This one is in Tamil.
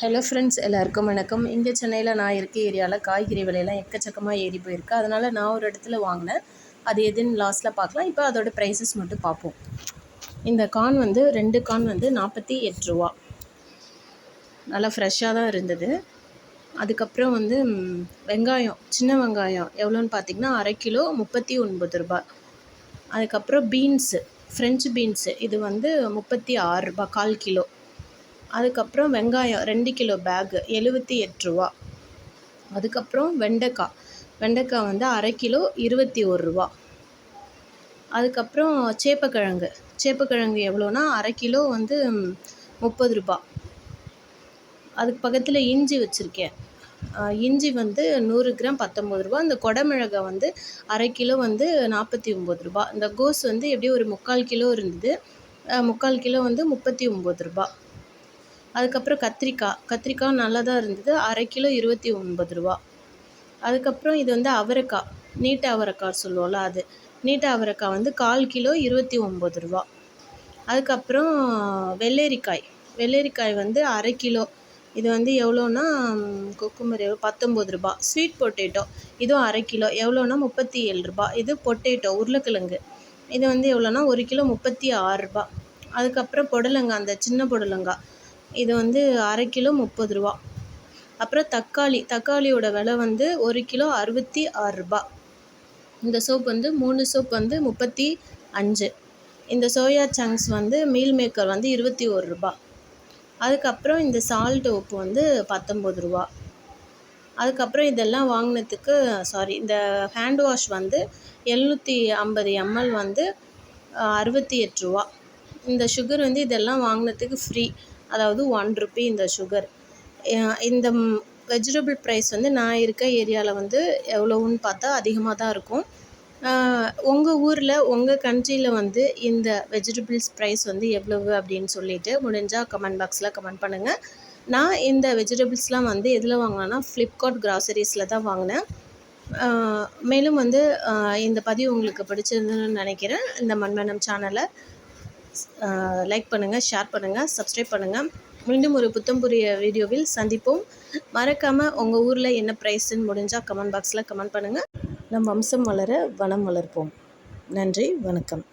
ஹலோ ஃப்ரெண்ட்ஸ் எல்லாருக்கும் வணக்கம். இங்கே சென்னையில் நான் இருக்க ஏரியாவில் காய்கறி விலையெல்லாம் எக்கச்சக்கமாக ஏறி போயிருக்கு. அதனால் நான் ஒரு இடத்துல வாங்கினேன். அது எதுன்னு லாஸ்ட்டில் பார்க்கலாம். இப்போ அதோட ப்ரைஸஸ் மட்டும் பார்ப்போம். இந்த கான் வந்து ரெண்டு கான் வந்து நாற்பத்தி எட்டு ரூபா. நல்லா ஃப்ரெஷ்ஷாக தான் இருந்தது. அதுக்கப்புறம் வந்து வெங்காயம் சின்ன வெங்காயம் எவ்வளோன்னு பார்த்தீங்கன்னா அரை கிலோ முப்பத்தி ஒன்பது ரூபாய். அதுக்கப்புறம் பீன்ஸு ஃப்ரெஞ்சு பீன்ஸு இது வந்து முப்பத்தி ஆறு ரூபா கால் கிலோ. அதுக்கப்புறம் வெங்காயம் ரெண்டு கிலோ பேகு எழுபத்தி எட்டு அதுக்கப்புறம் வெண்டைக்காய். வெண்டைக்காய் வந்து அரை கிலோ இருபத்தி ஒரு ரூபா. அதுக்கப்புறம் சேப்பக்கிழங்கு. சேப்பக்கிழங்கு எவ்வளோனா அரை கிலோ வந்து முப்பது ரூபா. அதுக்கு பக்கத்தில் இஞ்சி வச்சுருக்கேன். இஞ்சி வந்து நூறு கிராம் பத்தொம்பது ரூபா. இந்த குடமிளகா வந்து அரை கிலோ வந்து நாற்பத்தி ஒம்பது ரூபா. இந்த கோஸ் வந்து எப்படியும் ஒரு முக்கால் கிலோ இருந்தது. முக்கால் கிலோ வந்து முப்பத்தி ஒம்பது ரூபா. அதுக்கப்புறம் கத்திரிக்காய். கத்திரிக்காய் நல்லா தான் இருந்தது. அரை கிலோ இருபத்தி ஒன்பது ரூபா. அதுக்கப்புறம் இது வந்து அவரைக்காய். நீட்ட அவரைக்காய் சொல்லுவோம்ல அது. நீட்ட அவரைக்காய் வந்து கால் கிலோ இருபத்தி ஒம்பது ரூபா. அதுக்கப்புறம் வெள்ளரிக்காய். வெள்ளரிக்காய் வந்து அரை கிலோ. இது வந்து எவ்வளோன்னா குக்கும்பர் எவ்வளோ? பத்தொம்பது ரூபா. Sweet potato. இதுவும் அரை கிலோ. எவ்வளோன்னா முப்பத்தி ஏழு ரூபா. இது பொட்டேட்டோ உருளைக்கிழங்கு. இது வந்து எவ்வளோன்னா ஒரு கிலோ முப்பத்தி ஆறு ரூபா. அதுக்கப்புறம் புடலங்காய். அந்த சின்ன புடலங்காய். இது வந்து அரை கிலோ முப்பது ரூபா. அப்புறம் தக்காளி தக்காளியோட விலை வந்து ஒரு கிலோ அறுபத்தி ஆறு ரூபா. இந்த சோப் வந்து மூணு சோப் வந்து முப்பத்தி அஞ்சு. இந்த சோயா சங்க்ஸ் வந்து மீல் மேக்கர் வந்து இருபத்தி ஒரு ரூபா. அதுக்கப்புறம் இந்த சால்ட் உப்பு வந்து பத்தொம்பது ரூபா. அதுக்கப்புறம் இதெல்லாம் வாங்கினதுக்கு சாரி இந்த ஹேண்ட் வாஷ் வந்து எழுநூற்றி ஐம்பது எம்எல் வந்து அறுபத்தி எட்டு ரூபா. இந்த சுகர் வந்து இதெல்லாம் வாங்கினதுக்கு ஃப்ரீ அதாவது ஒன் ருபி இந்த சுகர் இந்த வெஜிடபிள் ப்ரைஸ் வந்து நான் இருக்க ஏரியாவில் வந்து எவ்வளோன்னு பார்த்தா அதிகமாக தான் இருக்கும். உங்கள் ஊரில் உங்கள் கண்ட்ரியில் வந்து இந்த வெஜிடபிள்ஸ் ப்ரைஸ் வந்து எவ்வளவு அப்படின்னு சொல்லிட்டு முடிஞ்சால் கமெண்ட் பாக்ஸில் கமெண்ட் பண்ணுங்கள் நான் இந்த வெஜிடபிள்ஸ்லாம் வந்து எதில் வாங்கினேன்னா ஃப்ளிப்கார்ட் கிராசரிஸில் தான் வாங்கினேன். மேலும் வந்து இந்த பதிவு உங்களுக்கு பிடிச்சிருந்துன்னு நினைக்கிறேன். இந்த மண்மனம் சேனலை லைக் பண்ணுங்கள் ஷேர் பண்ணுங்கள் சப்ஸ்கிரைப் பண்ணுங்கள் மீண்டும் ஒரு புத்தம்புரிய வீடியோவில் சந்திப்போம். மறக்காமல் உங்கள் ஊரில் என்ன ப்ரைஸ்ன்னு முடிஞ்சால் கமெண்ட் பாக்ஸில் கமெண்ட் பண்ணுங்கள் நம் வம்சம் வளர வனம் வளர்ப்போம். நன்றி வணக்கம்.